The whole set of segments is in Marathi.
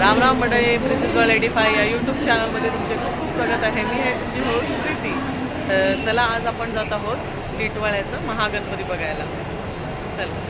राम राम मंडळी प्रीती गर्ल एटी फाय या यूट्यूब चॅनलमध्ये तुमचे खूप खूप स्वागत आहे. मी आहे तुमची होस्ट प्रीती. तर चला आज आपण जात आहोत टिटवाळ्याचं महागणपती बघायला. चला.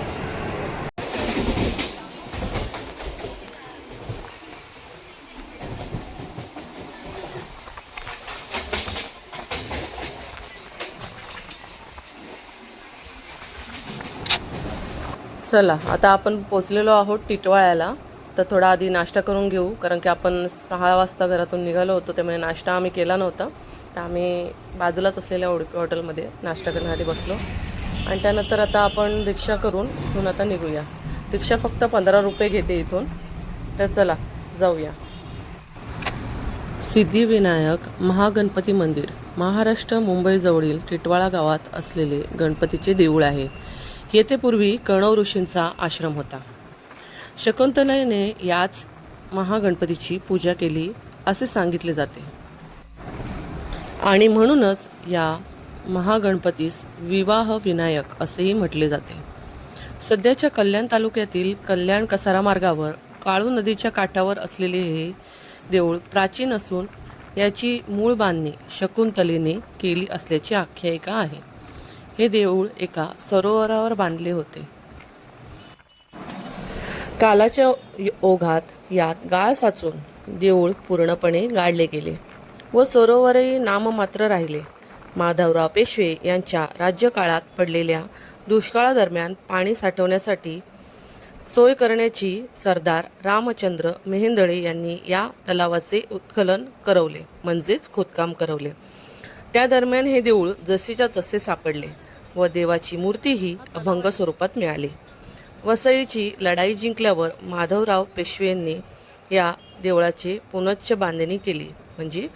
चला आता आपण पोचलेलो आहोत टिटवाळ्याला. तर थोडा आधी नाश्ता करून घेऊ कारण की आपण सहा वाजता घरातून निघालो होतो त्यामुळे नाश्ता आम्ही केला नव्हता. तर आम्ही बाजूलाच असलेल्या उडपी हॉटेलमध्ये नाश्ता करण्यासाठी बसलो. आणि त्यानंतर आता आपण रिक्षा करून इथून आता निघूया. रिक्षा फक्त पंधरा रुपये घेते इथून. तर चला जाऊया. सिद्धिविनायक महागणपती मंदिर महाराष्ट्र मुंबईजवळील टिटवाळा गावात असलेले गणपतीचे देऊळ आहे. येथे पूर्वी कणव ऋषींचा आश्रम होता. शकुंतलेने याच महागणपतीची पूजा केली असे सांगितले जाते. आणि म्हणूनच या महागणपतीस विवाह विनायक असेही म्हटले जाते. सध्याच्या कल्याण तालुक्यातील कल्याण कसारा मार्गावर काळू नदीच्या काठावर असलेले हे देऊळ प्राचीन असून याची मूळ बांधणी शकुंतलेने केली असल्याची आख्यायिका आहे. हे देऊळ एका सरोवरावर बांधले होते. कालाच्या ओघात यात गाळ साचून देऊळ पूर्णपणे गाडले गेले व सरोवरही नाममात्र राहिले. माधवराव पेशवे यांच्या राज्यकाळात पडलेल्या दुष्काळादरम्यान पाणी साठवण्यासाठी सोय करण्याची सरदार रामचंद्र मेहेंदळे यांनी या तलावाचे उत्खनन करवले म्हणजेच खोदकाम करवले. त्या दरम्यान हे देऊळ जसेच्या तसे सापडले व देवाची मूर्तीही अभंग स्वरूपात मिळाली. वसईची लढाई जिंकल्यावर माधवराव पेशवेंनी या देवळाची पुनश्च बांधणी केली. म्हणजे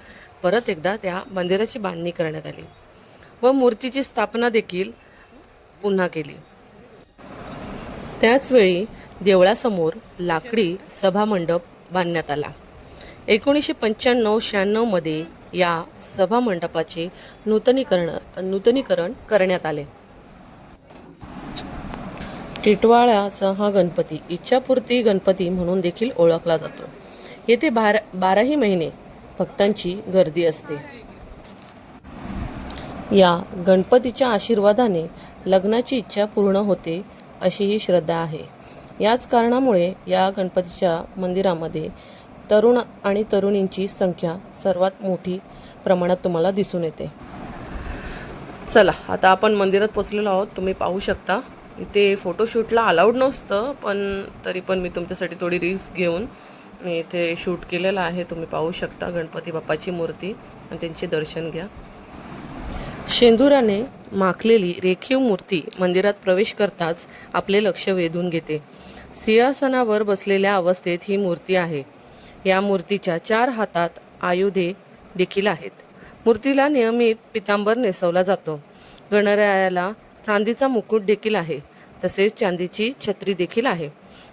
परत एकदा त्या मंदिराची बांधणी करण्यात आली व मूर्तीची स्थापना देखील पुन्हा केली. त्याचवेळी देवळासमोर लाकडी सभामंडप बांधण्यात आला. एकोणीसशे पंच्याण्णव शहाण्णवमध्ये या सभामंडपाचे नूतनीकरण नूतनीकरण करण्यात आले. टिटवाळ्याचा हा गणपती इच्छापूर्ती गणपती म्हणून देखील ओळखला जातो. येथे बारा बाराही महिने भक्तांची गर्दी असते. या गणपतीच्या आशीर्वादाने लग्नाची इच्छा पूर्ण होते अशी ही श्रद्धा आहे. याच कारणामुळे या गणपतीच्या मंदिरामध्ये तरुण आणि तरुणींची संख्या सर्वात मोठी प्रमाणात तुम्हाला दिसून येते. चला आता आपण मंदिरात पोचलेलो आहोत. तुम्ही पाहू शकता इथे फोटोशूटला अलाउड नसतं पण तरी पण मी तुमच्यासाठी थोडी रिस्क घेऊन मी इथे शूट केलेलं आहे. तुम्ही पाहू शकता गणपती बाप्पाची मूर्ती आणि त्यांचे दर्शन घ्या. शेंदुराने माखलेली रेखीव मूर्ती मंदिरात प्रवेश करताच आपले लक्ष वेधून घेते. सिंहासनावर बसलेल्या अवस्थेत ही मूर्ती आहे. या मूर्तीच्या चार हातात आयुधे देखील आहेत. मूर्तीला नियमित पितांबर नेसवला जातो. गणरायाला चांदीचा मुकुट देखील आहे तसेच चांदीची छत्री देखील आहे.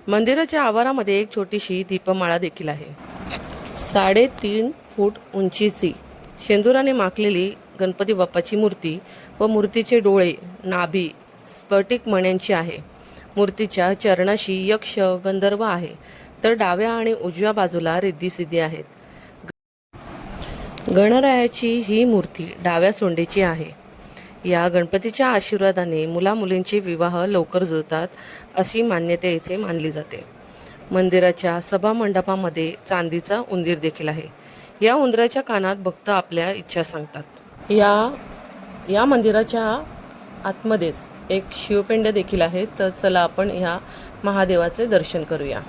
मंदिराच्या आवारामध्ये एक छोटीशी दीपमाळा देखील आहे. साडेतीन फूट उंचीची शेंदुराने माखलेली गणपती बाप्पाची मूर्ती व मूर्तीचे डोळे नाभी स्फटिक मण्यांची आहे. मूर्तीच्या चरणाशी यक्ष गंधर्व आहे. तर डाव्या आणि उजव्या बाजूला रिद्धिसिद्धी आहेत. गणरायाची ही मूर्ती डाव्या सोंडेची आहे. या गणपतीच्या आशीर्वादाने मुलामुलींचे विवाह लवकर जुळतात अशी मान्यता येथे मानली जाते. मंदिराच्या सभामंडपामध्ये चांदीचा उंदीर देखील आहे. या उंदराच्या कानात भक्त आपल्या इच्छा सांगतात. या या मंदिराच्या आतमध्येच एक शिवपिंड देखील आहे तर चला आपण ह्या महादेवाचे दर्शन करूया.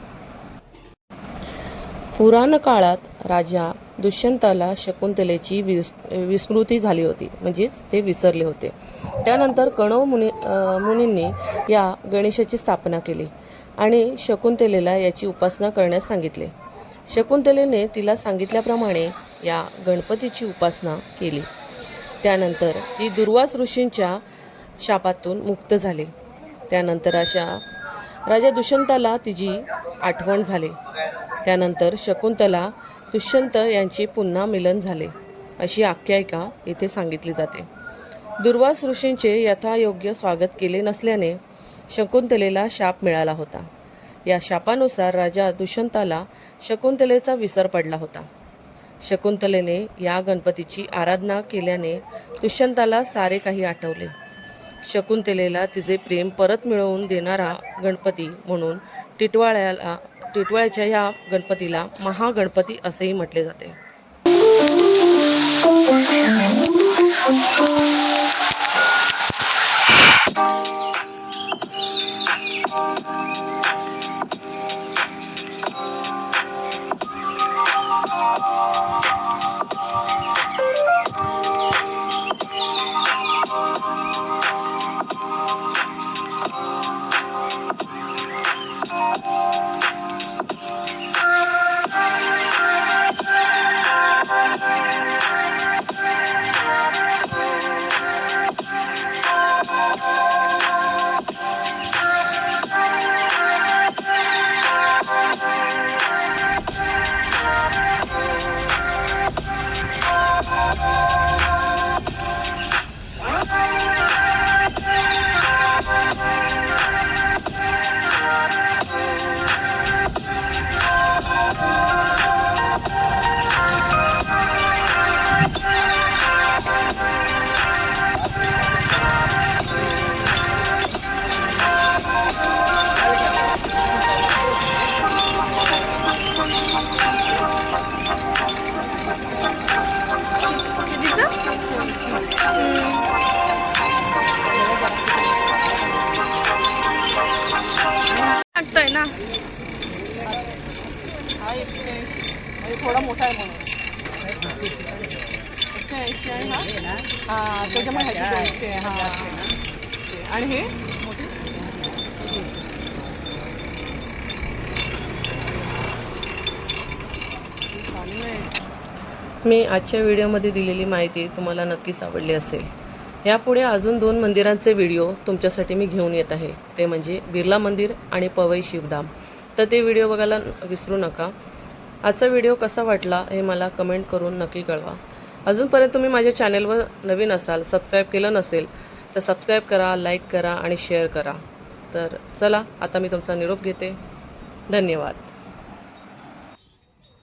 पुराण काळात राजा दुष्यंताला शकुंतलेची विस विस्मृती झाली होती. म्हणजेच ते विसरले होते. त्यानंतर कणव मुनी मुनींनी या गणेशाची स्थापना केली आणि शकुंतलेला याची उपासना करण्यास सांगितले. शकुंतलेने तिला सांगितल्याप्रमाणे या गणपतीची उपासना केली. त्यानंतर ती दुर्वास ऋषींच्या शापातून मुक्त झाली. त्यानंतर अशा राजा दुष्यंताला तिची आठवण झाली. त्यानंतर शकुंतला दुष्यंत यांचे पुन्हा मिलन झाले अशी आख्यायिका इथे सांगितली जाते. दुर्वास ऋषींचे यथायोग्य स्वागत केले नसल्याने शकुंतलेला शाप मिळाला होता. या शापानुसार राजा दुष्यंताला शकुंतलेचा विसर पडला होता. शकुंतलेने या गणपतीची आराधना केल्याने दुष्यंताला सारे काही आठवले. शकुंतलेला तिचे प्रेम परत मिळवून देणारा गणपती म्हणून टिटवाळ्याला टिटवाळ्याच्या या गणपतीला महागणपती असेही म्हटले जाते. वाटतोय ना हा एकशे म्हणजे थोडा मोठा आहे म्हणून एकशे ऐंशी आहे हा हा त्याच्यामुळे ह्याची दोनशे आहे, हा आणि हे मोठी मी आजच्या व्हिडिओमध्ये दिलेली माहिती तुम्हाला नक्कीच आवडली असेल. यापुढे अजून दोन मंदिरांचे व्हिडिओ तुमच्यासाठी मी घेऊन येत आहे. ते म्हणजे बिर्ला मंदिर आणि पवई शिवधाम. तर ते व्हिडिओ बघायला विसरू नका. आजचा व्हिडिओ कसा वाटला हे मला कमेंट करून नक्की कळवा. अजूनपर्यंत तुम्ही माझ्या चॅनलवर नवीन असाल सबस्क्राईब केलं नसेल तर सबस्क्राईब करा लाईक करा आणि शेअर करा. तर चला आता मी तुमचा निरोप घेते. धन्यवाद.